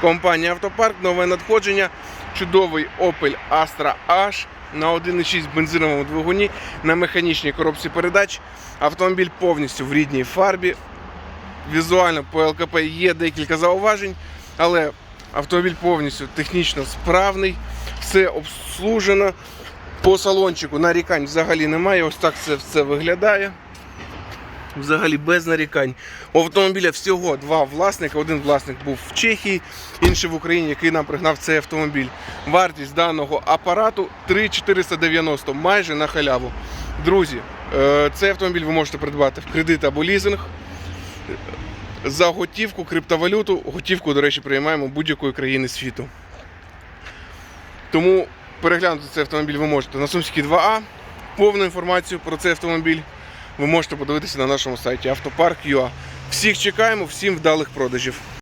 Компанія Автопарк, нове надходження. Чудовий Opel Astra H на 1,6 бензиновому двигуні на механічній коробці передач. Автомобіль повністю в рідній фарбі. Візуально по ЛКП є декілька зауважень, але автомобіль повністю технічно справний, все обслужено. По салончику нарікань взагалі немає. Ось так це все виглядає. Взагалі без нарікань. У автомобіля всього два власника. Один власник був в Чехії, інший в Україні, який нам пригнав цей автомобіль. Вартість даного апарату 3490, майже на халяву. Друзі, е, цей автомобіль ви можете придбати в кредит або лізинг. За готівку, криптовалюту. Готівку, до речі, приймаємо будь-якої країни світу. Тому переглянути цей автомобіль ви можете на Сумській 2А. Повну інформацію про цей автомобіль ви можете подивитися на нашому сайті автопарк.ua. Всіх чекаємо, всім вдалих продажів.